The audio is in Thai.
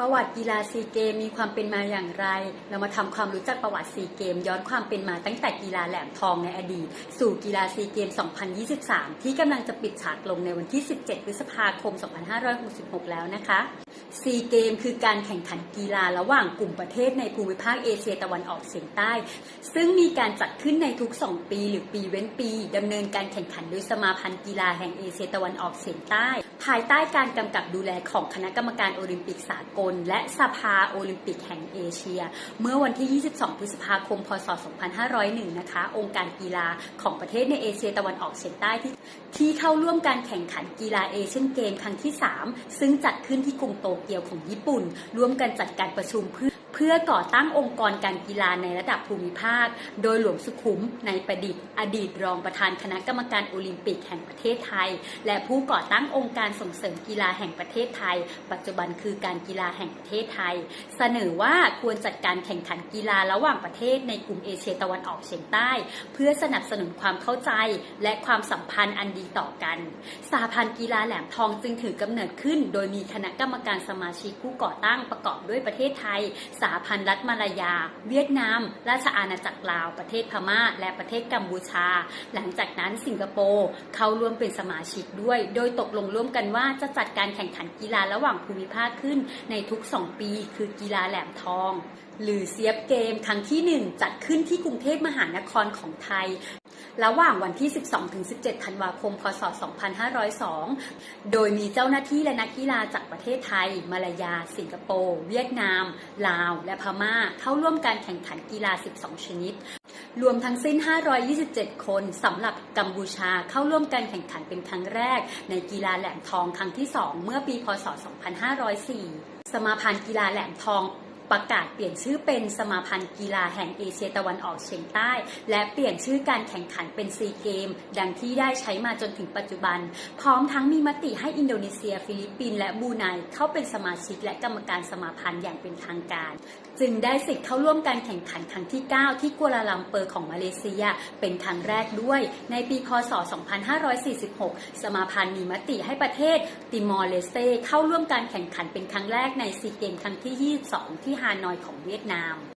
ประวัติกีฬาซีเกมมีความเป็นมาอย่างไร เรามาทำความรู้จักประวัติซีเกม ย้อนความเป็นมาตั้งแต่กีฬาแหลมทองในอดีต สู่กีฬาซีเกม 2023 ที่กำลังจะปิดฉากลงในวันที่ 17 พฤษภาคม 2566 แล้วนะคะ ซีเกมคือการแข่งขันกีฬาระหว่างกลุ่มประเทศในภูมิภาคเอเชียตะวันออกเฉียงใต้ ซึ่งมีการจัดขึ้นในทุก 2 ปี หรือปีเว้นปีดำเนินการแข่งขันโดยสมาพันธ์กีฬาแห่งเอเชียตะวันออกเฉียงใต้ ภายใต้การกำกับดูแลของคณะกรรมการโอลิมปิกสากล และสภาโอลิมปิกแห่งเอเชีย เมื่อวันที่ 22 พฤษภาคม พศ 2501 นะคะ องค์การกีฬาของประเทศในเอเชียตะวันออกเฉียงใต้ที่ที่เข้าร่วมการแข่งขันกีฬาเอเชียนเกมครั้งที่ 3 ซึ่งจัดขึ้นที่กรุงโตเกียวของญี่ปุ่น ร่วมกันจัดการประชุมเพื่อ เพื่อก่อตั้งองค์กรการกีฬาในระดับภูมิภาค โดยหลวงสุขุมในประดิษฐ์ อดีตรองประธานคณะกรรมการโอลิมปิกแห่งประเทศไทย และผู้ก่อตั้งองค์การส่งเสริมกีฬาแห่งประเทศไทย ปัจจุบันคือการกีฬาแห่งประเทศไทย เสนอว่าควรจัดการแข่งขันกีฬาระหว่างประเทศในกลุ่มเอเชียตะวันออกเฉียงใต้ เพื่อสนับสนุนความเข้าใจ และความสัมพันธ์อันดีต่อกันสหพันธ์กีฬาแหลมทองจึงถือกำเนิดขึ้น โดยมีคณะกรรมการสมาชิกผู้ก่อตั้งประกอบด้วยประเทศไทยสหพันธ์รัฐมาลายา เวียดนาม ราชอาณาจักรลาว ประเทศพม่า และประเทศกัมพูชา หลังจากนั้นสิงคโปร์เข้าร่วมเป็นสมาชิกด้วย โดยตกลงร่วมกันว่าจะจัดการแข่งขันกีฬาระหว่างภูมิภาคขึ้นในทุก 2 ปี คือกีฬาแหลมทอง หรือเซียบเกมครั้งที่ 1 จัดขึ้นที่กรุงเทพมหานครของไทย ระหว่างวันที่ 12-17 ธันวาคม พศ 2502 โดยมีเจ้าหน้าที่และนักกีฬาจากประเทศไทย มาลายา สิงคโปร์ เวียดนาม ลาว และพม่า เข้าร่วมการแข่งขันกีฬา 12 ชนิด รวมทั้งสิ้น 527 คนสำหรับกัมพูชาเข้าร่วมการแข่งขันเป็นครั้งแรก ในกีฬาแหลมทองครั้งที่ 2 เมื่อปี พศ 2504 สมาพันธ์กีฬาแหลมทอง ประกาศเปลี่ยนชื่อเป็นสมาพันธ์กีฬาแห่งเอเชียตะวันออกเฉียงใต้ และเปลี่ยนชื่อการแข่งขันเป็นซีเกม ดังที่ได้ใช้มาจนถึงปัจจุบัน พร้อมทั้งมีมติให้อินโดนีเซีย ฟิลิปปินส์และบูไนเข้าเป็นสมาชิกและกรรมการสมาพันธ์อย่างเป็นทางการ จึงได้สิทธิ์เข้าร่วมการแข่งขันครั้งที่ 9 ที่กัวลาลัมเปอร์ของมาเลเซีย เป็นครั้งแรกด้วย ในปีพศ 2546 สมาพันธ์มีมติให้ประเทศติมอร์เลสเตเข้าร่วมการแข่งขันเป็นครั้งแรกในซีเกมครั้งที่ 22 ที่ฮานอยของเวียดนาม